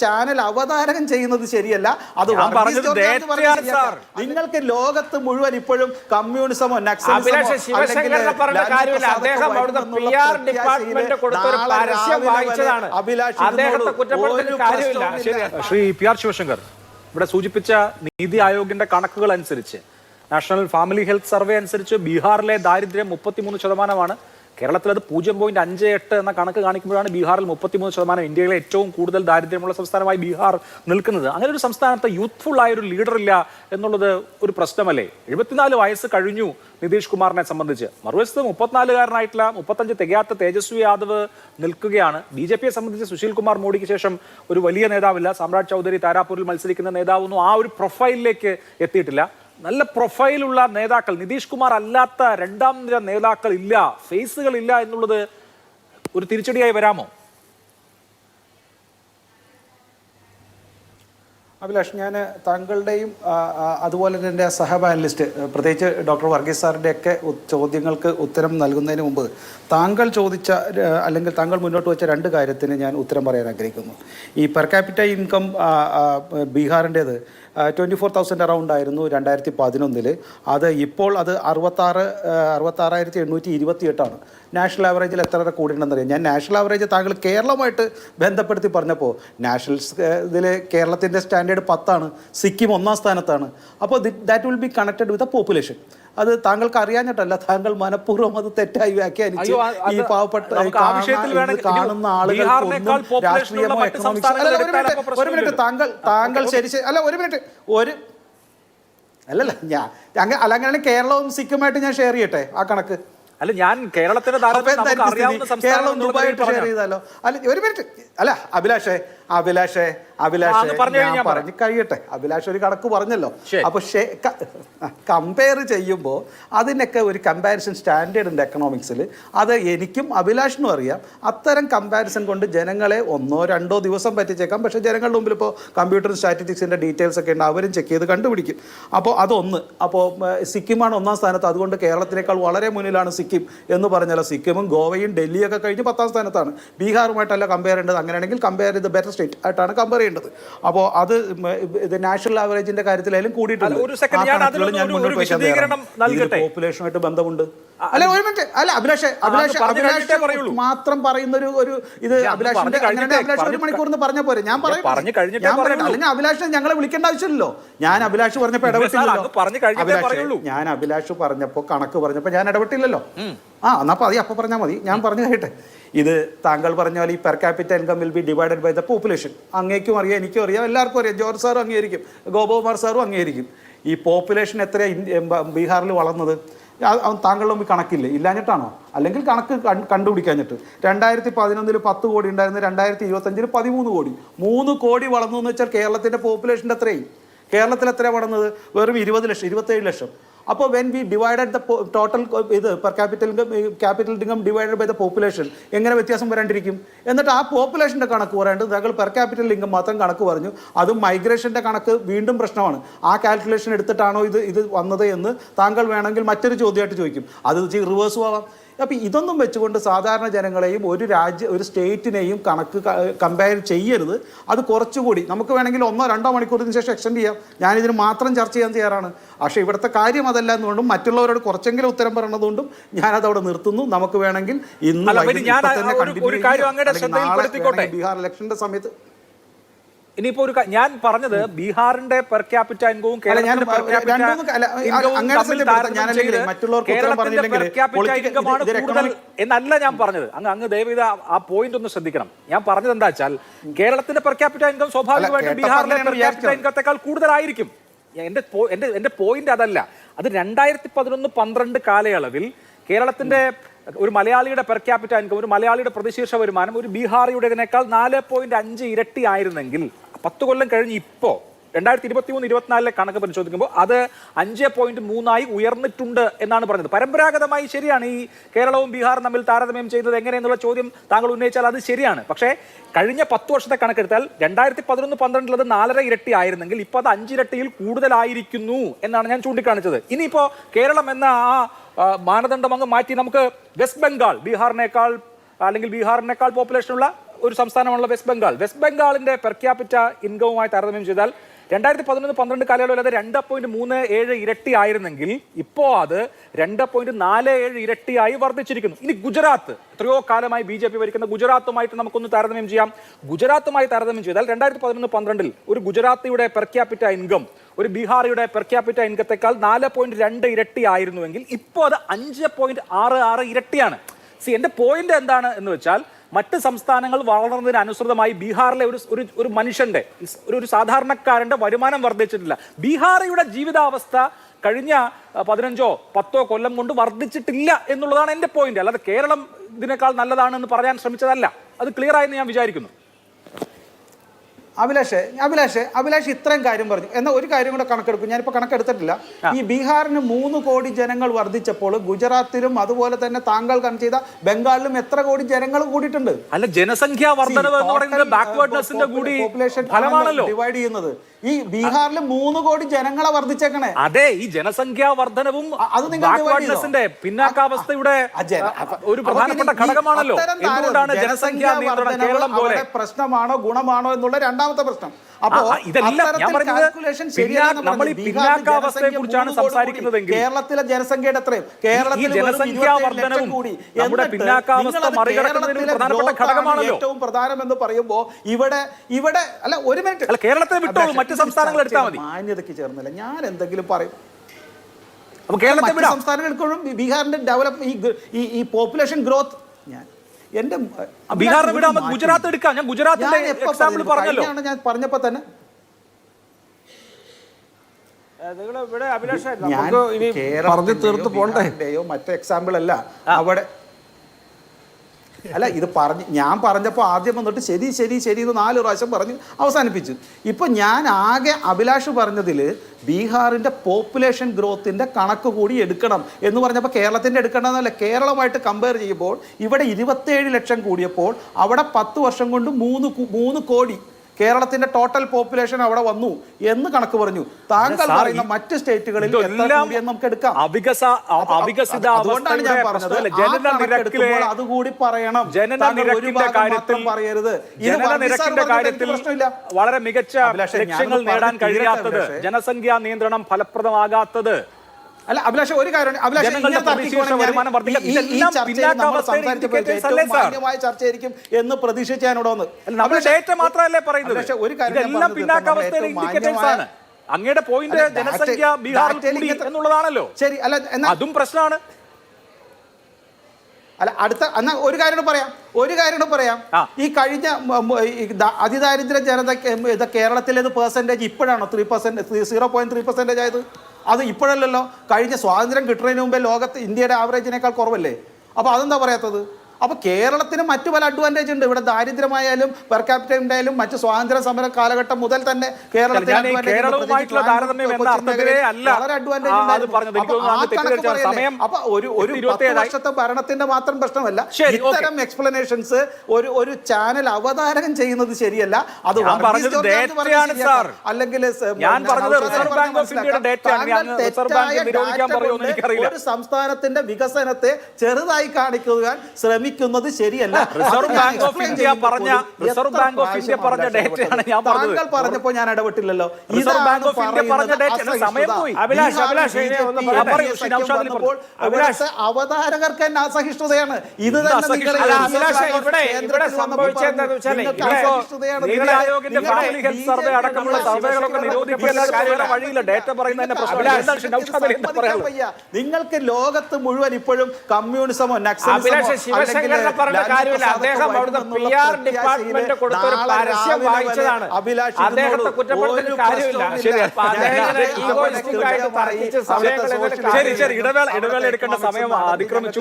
Channel അവതാരകം ചെയ്യുന്നത് ശരിയല്ല. അത്. നിങ്ങൾക്ക് ലോകത്ത് മുഴുവൻ ഇപ്പോഴും കമ്മ്യൂണിസമോ ശ്രീ പി ആർ ശിവശങ്കർ ഇവിടെ സൂചിപ്പിച്ച നീതി ആയോഗിന്റെ കണക്കുകൾ അനുസരിച്ച് നാഷണൽ ഫാമിലി ഹെൽത്ത് സർവേ അനുസരിച്ച് ബീഹാറിലെ ദാരിദ്ര്യം മുപ്പത്തിമൂന്ന് ശതമാനമാണ്. കേരളത്തിൽ അത് പൂജ്യം പോയിന്റ് അഞ്ച് എട്ട് എന്ന കണക്ക് കാണിക്കുമ്പോഴാണ് ബീഹാറിൽ മുപ്പത്തിമൂന്ന് ശതമാനം ഇന്ത്യയിലെ ഏറ്റവും കൂടുതൽ ദാരിദ്ര്യമുള്ള സംസ്ഥാനമായി ബീഹാർ നിൽക്കുന്നത്. അങ്ങനെ ഒരു സംസ്ഥാനത്ത് യൂത്ത്ഫുൾ ആയ ഒരു ലീഡർ ഇല്ല എന്നുള്ളത് ഒരു പ്രശ്നമല്ലേ? എഴുപത്തിനാല് വയസ്സ് കഴിഞ്ഞു നിതീഷ് കുമാറിനെ സംബന്ധിച്ച്. മറുവശത്ത് മുപ്പത്തിനാലുകാരനായിട്ടുള്ള മുപ്പത്തഞ്ച് തികയാത്ത തേജസ്വി യാദവ് നിൽക്കുകയാണ്. ബി ജെ പിയെ സംബന്ധിച്ച് സുശീൽ കുമാർ മോഡിക്ക് ശേഷം ഒരു വലിയ നേതാവില്ല. സാമ്രാജ് ചൗധരി താരാപൂരിൽ മത്സരിക്കുന്ന നേതാവൊന്നും ആ ഒരു പ്രൊഫൈലിലേക്ക് എത്തിയിട്ടില്ല. നല്ല പ്രൊഫൈലുള്ള നേതാക്കൾ. നിതീഷ് കുമാർ അല്ലാത്ത രണ്ടാം നിര നേതാക്കൾ ഇല്ല ഫേസുകൾ ഇല്ല എന്നുള്ളത് ഒരു തിരിച്ചടിയായി വരാമോ? അഭിലാഷ് ഞാൻ താങ്കളുടെയും അതുപോലെ തന്നെ സഹപാനലിസ്റ്റ് പ്രത്യേകിച്ച് ഡോക്ടർ വർഗീസ് സാറിന്റെ ഒക്കെ ചോദ്യങ്ങൾക്ക് ഉത്തരം നൽകുന്നതിന് മുമ്പ് താങ്കൾ ചോദിച്ച അല്ലെങ്കിൽ താങ്കൾ മുന്നോട്ട് വെച്ച രണ്ട് കാര്യത്തിന് ഞാൻ ഉത്തരം പറയാൻ ആഗ്രഹിക്കുന്നു. ഈ പെർ ക്യാപിറ്റ ഇൻകം ബീഹാറിന്റേത് ട്വന്റി ഫോർ തൗസൻഡ് അറൗണ്ട് ആയിരുന്നു രണ്ടായിരത്തി പതിനൊന്നിൽ അത് ഇപ്പോൾ അത് അറുപത്താറ് അറുപത്താറായിരത്തി എണ്ണൂറ്റി ഇരുപത്തി എട്ടാണ് നാഷണൽ ആവറേജിൽ എത്ര കൂടിയിട്ടുണ്ടെന്നറിയാം. ഞാൻ നാഷണൽ ആവറേജ് താങ്കൾ കേരളമായിട്ട് ബന്ധപ്പെടുത്തി പറഞ്ഞപ്പോൾ നാഷണൽ ഇതിൽ കേരളത്തിന്റെ സ്റ്റാൻഡേർഡ് പത്താണ് സിക്കിം ഒന്നാം സ്ഥാനത്താണ്. അപ്പോൾ that will be connected with the population അത് താങ്കൾക്ക് അറിയാഞ്ഞിട്ടല്ല താങ്കൾ മനഃപൂർവം അത് തെറ്റായി വ്യാഖ്യാനിച്ച് ഈ പാവപ്പെട്ട കാണുന്ന- ആളുകൾക്കൊന്നും ഉള്ള രാഷ്ട്രീയമോ എക്കണോമിക്സോ ഒരു മിനിറ്റ് താങ്കൾ താങ്കൾ ശരി അല്ല ഒരു മിനിറ്റ്. ഒരു അല്ലല്ല ഞാൻ അല്ല അങ്ങനെയാണെങ്കിൽ കേരളവും സിക്കുമായിട്ട് ഞാൻ ഷെയർ ചെയ്യട്ടെ ആ കണക്ക്? അല്ല ഞാൻ കേരളത്തിന്റെ കേരളം ദുബായിട്ട് ഷെയർ ചെയ്താലോ? അല്ല ഒരു മിനിറ്റ് അല്ല അഭിലാഷേ അഭിലാഷേ അഭിലാഷേ. ഞാൻ പറ. പറഞ്ഞു കഴിയട്ടെ. അഭിലാഷ് ഒരു കണക്ക് പറഞ്ഞല്ലോ. അപ്പൊ കമ്പയർ ചെയ്യുമ്പോൾ അതിനൊക്കെ ഒരു കമ്പാരിസൺ സ്റ്റാൻഡേർഡ് ഉണ്ട് എക്കണോമിക്സിൽ അത് എനിക്കും അഭിലാഷിനും അറിയാം. അത്തരം കമ്പാരിസൺ കൊണ്ട് ജനങ്ങളെ ഒന്നോ രണ്ടോ ദിവസം പറ്റിച്ചേക്കാം. പക്ഷേ ജനങ്ങളുടെ മുമ്പിൽ ഇപ്പോൾ കമ്പ്യൂട്ടർ സ്റ്റാറ്റിസ്റ്റിക്സിന്റെ ഡീറ്റെയിൽസ് ഒക്കെ ഉണ്ട്. അവരും ചെക്ക് ചെയ്ത് കണ്ടുപിടിക്കും. അപ്പോൾ അതൊന്ന് അപ്പോൾ സിക്കിമാണ് ഒന്നാം സ്ഥാനത്ത്. അതുകൊണ്ട് കേരളത്തിനേക്കാൾ വളരെ മുന്നിലാണ് സിക്കിം. എന്ന് പറഞ്ഞാൽ സിക്കിമും ഗോവയും ഡൽഹിയൊക്കെ കഴിഞ്ഞ് പത്താം സ്ഥാനത്താണ്. ബീഹാറുമായിട്ടല്ല കമ്പയർ ചെയ്യേണ്ടത്. അങ്ങനെയാണെങ്കിൽ കമ്പയർ ചെയ്ത് ബെറ്റർ സ്റ്റേറ്റ് ആയിട്ടാണ് കമ്പയർ ചെയ്യേണ്ടത്. അപ്പോൾ അത് ഇത് നാഷണൽ ആവറേജിന്റെ കാര്യത്തിലായാലും കൂടിയിട്ടുണ്ട്. പോപ്പുലേഷനുമായിട്ട് ബന്ധമുണ്ട്. അല്ല ഒരു മിനിറ്റ് അല്ല അഭിലാഷ് അഭിലാഷ് അഭിലാഷ്. മാത്രം പറയുന്ന ഒരു ഒരു ഇത് അഭിലാഷിന്റെ അഭിലാഷ് ഒരു പറഞ്ഞു മണിക്കൂർ എന്ന് പറഞ്ഞ പോരെ. ഞാൻ കഴിഞ്ഞിട്ടേ ഞാൻ പറയട്ടെ. അല്ലെങ്കിൽ അഭിലാഷിനെ ഞങ്ങളെ വിളിക്കേണ്ട ആവശ്യമില്ലല്ലോ. ഞാൻ അഭിലാഷ് പറഞ്ഞപ്പോ ഇടപെട്ടില്ലല്ലോ. ഞാൻ അഭിലാഷ് പറഞ്ഞപ്പോ കണക്ക് പറഞ്ഞപ്പോ ഞാൻ ഇടപെട്ടില്ലല്ലോ. ആ എന്നാ മതി അപ്പൊ പറഞ്ഞാൽ മതി. ഞാൻ പറഞ്ഞു കേട്ടെ. ഇത് താങ്കൾ പറഞ്ഞ പോലെ ഈ per capital income will be divided by the population അങ്ങേക്കും അറിയാം എനിക്കും അറിയാം എല്ലാവർക്കും അറിയാം. ജോർജ് സാറും അംഗീകരിക്കും ഗോപകുമാർ സാറും അംഗീകരിക്കും. ഈ പോപ്പുലേഷൻ എത്ര ബീഹാറിൽ വളർന്നത്? അത് അത് താങ്കളുടെ മുമ്പിൽ കണക്കില്ലേ? ഇല്ലാഞ്ഞിട്ടാണോ? അല്ലെങ്കിൽ കണക്ക് കണ്ടുപിടിക്കാഞ്ഞിട്ട്. രണ്ടായിരത്തി പതിനൊന്നിൽ പത്ത് കോടി ഉണ്ടായിരുന്നു രണ്ടായിരത്തി ഇരുപത്തഞ്ചിൽ പതിമൂന്ന് കോടി. മൂന്ന് കോടി വളർന്നു എന്ന് വെച്ചാൽ കേരളത്തിന്റെ പോപ്പുലേഷന്റെ എത്രയും കേരളത്തിൽ എത്രയാണ് വളർന്നത്? വെറും ഇരുപത് ലക്ഷം ഇരുപത്തേഴ് ലക്ഷം. അപ്പോൾ when we divided the total ഇത് per capital capital income divided by the population എങ്ങനെ വ്യത്യാസം വരാണ്ടിരിക്കും? എന്നിട്ട് ആ പോപ്പുലേഷന്റെ കണക്ക് പറയേണ്ടത് താങ്കൾ പെർ ക്യാപിറ്റൽ ഇൻകം മാത്രം കണക്ക് പറഞ്ഞു. അതും മൈഗ്രേഷന്റെ കണക്ക് വീണ്ടും പ്രശ്നമാണ്. ആ കാൽക്കുലേഷൻ എടുത്തിട്ടാണോ ഇത് ഇത് വന്നത് എന്ന് താങ്കൾ വേണമെങ്കിൽ മറ്റൊരു ചോദ്യമായിട്ട് ചോദിക്കും. അത് റിവേഴ്സും ആവാം. അപ്പോൾ ഇതൊന്നും വെച്ചുകൊണ്ട് സാധാരണ ജനങ്ങളെയും ഒരു രാജ്യ ഒരു സ്റ്റേറ്റിനെയും കണക്ക് കമ്പയർ ചെയ്യരുത്. അത് കുറച്ചുകൂടി നമുക്ക് വേണമെങ്കിൽ ഒന്നോ രണ്ടോ മണിക്കൂറിന് ശേഷം എക്സ്റ്റെൻഡ് ചെയ്യാം. ഞാനിതിന് മാത്രം ചർച്ച ചെയ്യാൻ തയ്യാറാണ്. പക്ഷേ ഇവിടുത്തെ കാര്യം അതല്ല എന്നുകൊണ്ടും മറ്റുള്ളവരോട് കുറച്ചെങ്കിലും ഉത്തരം പറഞ്ഞതുകൊണ്ടും ഞാനത് അവിടെ നിർത്തുന്നു. നമുക്ക് വേണമെങ്കിൽ ഇന്ന്. ബീഹാർ ഇലക്ഷന്റെ സമയത്ത് ഇനിയിപ്പോ ഒരു ഞാൻ പറഞ്ഞത് ബീഹാറിന്റെ പെർ ക്യാപിറ്റ ഇൻകവും എന്നല്ല ഞാൻ പറഞ്ഞത്. അങ്ങ് അങ്ങ് ദയവീത ആ പോയിന്റ് ഒന്ന് ശ്രദ്ധിക്കണം. ഞാൻ പറഞ്ഞത് എന്താ വെച്ചാൽ കേരളത്തിന്റെ പെർ ക്യാപിറ്റ ഇൻകം സ്വാഭാവികമായിട്ടും ബീഹാറിലെ പെർ ക്യാപിറ്റ ഇൻകത്തെക്കാൾ കൂടുതലായിരിക്കും. എന്റെ എന്റെ എന്റെ പോയിന്റ് അതല്ല. അത് രണ്ടായിരത്തി പതിനൊന്ന് പന്ത്രണ്ട് കാലയളവിൽ കേരളത്തിന്റെ ഒരു മലയാളിയുടെ പെർ ക്യാപിറ്റ ഇൻകം ഒരു മലയാളിയുടെ പ്രതിശീർഷ വരുമാനം ഒരു ബീഹാറിയുടേതിനേക്കാൾ നാല് പോയിന്റ് അഞ്ച് ഇരട്ടി ആയിരുന്നെങ്കിൽ പത്ത് കൊല്ലം കഴിഞ്ഞ് ഇപ്പോൾ രണ്ടായിരത്തി ഇരുപത്തി മൂന്ന് ഇരുപത്തിനാലിലെ കണക്ക് പരിശോധിക്കുമ്പോൾ അത് അഞ്ച് പോയിന്റ് മൂന്നായി ഉയർന്നിട്ടുണ്ട് എന്നാണ് പറഞ്ഞത്. പരമ്പരാഗതമായി ശരിയാണ് ഈ കേരളവും ബീഹാറും തമ്മിൽ താരതമ്യം ചെയ്തത് എങ്ങനെയെന്നുള്ള ചോദ്യം താങ്കൾ ഉന്നയിച്ചാൽ അത് ശരിയാണ്. പക്ഷേ കഴിഞ്ഞ പത്ത് വർഷത്തെ കണക്കെടുത്താൽ രണ്ടായിരത്തി പതിനൊന്ന് പന്ത്രണ്ടിൽ അത് നാലര ഇരട്ടി ആയിരുന്നെങ്കിൽ ഇപ്പോൾ അത് അഞ്ചിരട്ടിയിൽ കൂടുതലായിരിക്കുന്നു എന്നാണ് ഞാൻ ചൂണ്ടിക്കാണിച്ചത്. ഇനിയിപ്പോ കേരളം എന്ന ആ, മാനദണ്ഡം അങ്ങ് മാറ്റി നമുക്ക് വെസ്റ്റ് ബംഗാൾ ബീഹാറിനേക്കാൾ അല്ലെങ്കിൽ ബീഹാറിനേക്കാൾ പോപ്പുലേഷനുള്ള ഒരു സംസ്ഥാനമാണല്ലോ വെസ്റ്റ് ബംഗാൾ വെസ്റ്റ് ബംഗാളിന്റെ പെർ ക്യാപിറ്റ ഇൻകവുമായി താരതമ്യം ചെയ്താൽ രണ്ടായിരത്തി പതിനൊന്ന് പന്ത്രണ്ട് കാലയളവിൽ അത് രണ്ട് പോയിന്റ് മൂന്ന് ഏഴ് ഇരട്ടി ആയിരുന്നെങ്കിൽ ഇപ്പോൾ അത് രണ്ട് പോയിന്റ് നാല് ഏഴ് ഇരട്ടിയായി വർദ്ധിച്ചിരിക്കുന്നു. ഇനി ഗുജറാത്ത്. എത്രയോ കാലമായി ബി ജെ പി ഭരിക്കുന്ന ഗുജറാത്തുമായിട്ട് നമുക്കൊന്ന് താരതമ്യം ചെയ്യാം. ഗുജറാത്തുമായി താരതമ്യം ചെയ്താൽ രണ്ടായിരത്തി പതിനൊന്ന് പന്ത്രണ്ടിൽ ഒരു ഗുജറാത്തിയുടെ പെർ ക്യാപിറ്റ ഇൻകം ഒരു ബീഹാറിയുടെ പെർ ക്യാപിറ്റ ഇൻകത്തെക്കാൾ നാല് പോയിന്റ് രണ്ട് ഇരട്ടി ആയിരുന്നുവെങ്കിൽ ഇപ്പോൾ അത് അഞ്ച് പോയിന്റ് ആറ് ആറ് ഇരട്ടിയാണ്. സി എന്റെ പോയിന്റ് എന്താണ് എന്ന് വെച്ചാൽ മറ്റ് സംസ്ഥാനങ്ങൾ വളർന്നതിന് അനുസൃതമായി ബീഹാറിലെ ഒരു ഒരു മനുഷ്യന്റെ ഒരു ഒരു സാധാരണക്കാരന്റെ വരുമാനം വർദ്ധിച്ചിട്ടില്ല. ബീഹാറിയുടെ ജീവിതാവസ്ഥ കഴിഞ്ഞ പതിനഞ്ചോ പത്തോ കൊല്ലം കൊണ്ട് വർദ്ധിച്ചിട്ടില്ല എന്നുള്ളതാണ് എന്റെ പോയിന്റ് അല്ലാതെ കേരളം ഇതിനേക്കാൾ നല്ലതാണെന്ന് പറയാൻ ശ്രമിച്ചതല്ല. അത് ക്ലിയർ ആയെന്ന് ഞാൻ വിചാരിക്കുന്നു. അഭിലാഷേ അഭിലാഷേ അഭിലാഷ് ഇത്രയും കാര്യം പറഞ്ഞു. എന്നാൽ ഒരു കാര്യം കൂടെ കണക്കെടുക്കും. ഞാനിപ്പോൾ കണക്കെടുത്തിട്ടില്ല. ഈ ബീഹാറിന് മൂന്ന് കോടി ജനങ്ങൾ വർദ്ധിച്ചപ്പോൾ ഗുജറാത്തിലും അതുപോലെ തന്നെ താങ്കൾ കണക്ക് ചെയ്ത ബംഗാളിലും എത്ര കോടി ജനങ്ങൾ കൂടിയിട്ടുണ്ട്? അല്ല ജനസംഖ്യ വർധനവ് ബാക്ക്വേർഡ്നെസിന്റെ കൂടി ഡിവൈഡ് ചെയ്യുന്നത്. ഈ ബീഹാറിൽ മൂന്ന് കോടി ജനങ്ങളെ വർദ്ധിച്ചേക്കണേ. അതെ ഈ ജനസംഖ്യാ വർധനവും അത്? ബാക്ക്വേർഡ്നെസിന്റെ പിന്നാക്കാവസ്ഥയുടെ ഒരു പ്രധാനപ്പെട്ട ഘടകമാണല്ലോ. എന്തുകൊണ്ടാണ് ജനസംഖ്യാ നിയന്ത്രണം കേരളം പോലെ? പ്രശ്നമാണോ ഗുണമാണോ എന്നുള്ള രണ്ടാമത്തെ പ്രശ്നം. അപ്പോ ആ, ഇതെല്ലാം ഞാൻ പറഞ്ഞത് നമ്മൾ ഈ പറഞ്ഞത് പിന്നാക്കാവസ്ഥയെ കുറിച്ചാണ് സംസാരിക്കുന്നതെങ്കിൽ കേരളത്തിലെ ജനസംഖ്യയുടെ എത്രയും കേരളത്തിൽ ജനസംഖ്യാ വർധനവും കൂടി. നമ്മുടെ പിന്നാക്കാവസ്ഥ മറികടക്കുന്നതിന് കേരളത്തിലെ പ്രധാനപ്പെട്ട ഘടകമാണല്ലോ. ഏറ്റവും പ്രധാനം എന്ന് പറയുമ്പോ ഇവിടെ ഇവിടെ അല്ല ഒരു മിനിറ്റ്. കേരളത്തെ വിട്ടോളൂ, മറ്റ് സംസ്ഥാനങ്ങൾ എടുത്താൽ മതി. മാന്യതയ്ക്ക് ചേർന്നില്ല. ഞാൻ എന്തെങ്കിലും പറയും. അപ്പൊ കേരളത്തെ മറ്റ് വിടാം. സംസ്ഥാനങ്ങൾക്കും ബീഹാറിന്റെ ഡെവലപ്പ് ഈ ഈ പോപ്പുലേഷൻ ഗ്രോത്ത് ഞാൻ എന്റെ ബീഹാറിനെ വിടാം ഗുജറാത്ത് എടുക്കാം. ഞാൻ ഗുജറാത്തിന്റെ എക്സാമ്പിൾ പറഞ്ഞല്ലോ. ഞാൻ പറഞ്ഞപ്പോൾ തന്നെ പറഞ്ഞു തീർത്ത് പോണ്ടേ? മറ്റേ എക്സാമ്പിൾ അല്ല. അവിടെ അല്ല ഇത് പറഞ്ഞ് ഞാൻ പറഞ്ഞപ്പോൾ ആദ്യം വന്നിട്ട് ശരി ശരി ശരി എന്ന് നാല് പ്രാവശ്യം പറഞ്ഞ് അവസാനിപ്പിച്ചു. ഇപ്പം ഞാൻ ആകെ അഭിലാഷ് പറഞ്ഞതിൽ ബീഹാറിന്റെ പോപ്പുലേഷൻ ഗ്രോത്തിന്റെ കണക്ക് കൂടി എടുക്കണം എന്ന് പറഞ്ഞപ്പോൾ കേരളത്തിന്റെ എടുക്കണമെന്നല്ല കേരളമായിട്ട് കമ്പയർ ചെയ്യുമ്പോൾ ഇവിടെ ഇരുപത്തേഴ് ലക്ഷം കൂടിയപ്പോൾ അവിടെ പത്ത് വർഷം കൊണ്ട് മൂന്ന് മൂന്ന് കോടി കേരളത്തിന്റെ ടോട്ടൽ പോപ്പുലേഷൻ അവിടെ വന്നു എന്ന് കണക്ക് പറഞ്ഞു. താങ്കൾ പറയുന്ന മറ്റ് സ്റ്റേറ്റുകളിൽ എല്ലാം നമുക്ക് എടുക്കാം. അതുകൊണ്ടാണ് ഞാൻ പറഞ്ഞത്. അതുകൂടി പറയണം. ജനന നിരക്കിന്റെ കാര്യത്തിൽ മാത്രം പറയരുത്. പ്രശ്നമില്ല. വളരെ മികച്ച ലക്ഷ്യങ്ങൾ നേടാൻ കഴിയാത്തത് ജനസംഖ്യാ നിയന്ത്രണം ഫലപ്രദമാകാത്തത് അല്ല അഭിലാഷ ഒരു കാര്യം അഭിലാഷ? മാന്യമായ ചർച്ചയായിരിക്കും എന്ന് പ്രതീക്ഷിച്ച് ഞാൻ ഇവിടെ വന്ന് ഡേറ്റ മാത്രമല്ലേ പറയുന്നത്? ഒരു കാര്യം ഏറ്റവും ഇൻഡിക്കേറ്റേഴ്സ് ആണ് അങ്ങയുടെ പോയിന്റ് ജനസംഖ്യ ബീഹാറിൽ കൂടി എന്നുള്ളതാണല്ലോ. ശരി അല്ല എന്നാ അതും പ്രശ്നമാണ്. അല്ല അടുത്ത എന്നാ ഒരു കാര്യം പറയാം. ഒരു കാര്യം പറയാം. ഈ കഴിഞ്ഞ അതിദാരിദ്ര്യ ജനത ഇത് കേരളത്തിലേത് പെർസെന്റേജ് ഇപ്പോഴാണോ? Three percent zero point three percentage ആയത്? അത് ഇപ്പോഴല്ലല്ലോ. കഴിഞ്ഞ സ്വാതന്ത്ര്യം കിട്ടുന്നതിന് മുമ്പേ ലോകത്ത് ഇന്ത്യയുടെ ആവറേജിനേക്കാൾ കുറവല്ലേ? അപ്പോൾ അതെന്താ പറയാത്തത്? അപ്പോൾ കേരളത്തിന് മറ്റു പല അഡ്വാന്റേജ് ഉണ്ട്. ഇവിടെ ദാരിദ്ര്യമായാലും പെർ ക്യാപിറ്റ ഉണ്ടായാലും മറ്റ് സ്വാതന്ത്ര്യ സമര കാലഘട്ടം മുതൽ തന്നെ കേരളത്തിന് ഒരു. വർഷത്തെ ഭരണത്തിന്റെ മാത്രം പ്രശ്നമല്ല ഇത്തരം എക്സ്പ്ലനേഷൻസ് ഒരു ഒരു ചാനൽ അവതാരകം ചെയ്യുന്നത് ശരിയല്ല. അത്. അല്ലെങ്കിൽ. ഒരു സംസ്ഥാനത്തിന്റെ വികസനത്തെ ചെറുതായി കാണിക്കുവാൻ ശ്രമിക്കുന്നത് ശരിയല്ല റിസർവ് ബാങ്ക് ഓഫ് ഇന്ത്യ പറഞ്ഞ റിസർവ് ബാങ്ക് ഓഫ് ഇന്ത്യ പറഞ്ഞ ഡേറ്റ് ഡേറ്റയാണ് ഞാൻ? പറഞ്ഞത്. താങ്കൾ പറഞ്ഞപ്പോൾ ഞാൻ ഇടപെട്ടില്ലല്ലോ റിസർവ് ബാങ്ക് ഓഫ് ഇന്ത്യ പറഞ്ഞ ഡേറ്റ് സമയം പോയി. അഭിലാഷ്, അഭിലാഷ്, അഭിലാഷ്. അവതാരകർക്ക് തന്നെ അസഹിഷ്ണുതയാണ് ഇത് ഇവിടെ-. നീതി ആയോഗിന്റെ ഫാമിലി ഹെൽത്ത് സർവേ അടക്കമുള്ള സർവേകളൊക്കെ കാര്യങ്ങളുടെ പറഞ്ഞ വേറെ വഴിയില്ല ഡേറ്റ പറയുന്നതിന്റെ പ്രശ്നം. നിങ്ങൾക്ക് ലോകത്ത് മുഴുവൻ ഇപ്പോഴും കമ്മ്യൂണിസമോ നക്സലിസമോ അഭിലാഷ് പറഞ്ഞ കാര്യമില്ല. അദ്ദേഹം അവിടുത്തെ പി ആർ ഡിപ്പാർട്ട്മെന്റ് കൊടുത്ത ഒരു പരസ്യം വായിച്ചതാണ്. അദ്ദേഹത്തെ കുറ്റപ്പെടുത്തുന്ന കാര്യമില്ല. ശരി. ശരി ഇടവേള ഇടവേള എടുക്കേണ്ട സമയം അതിക്രമിച്ചു.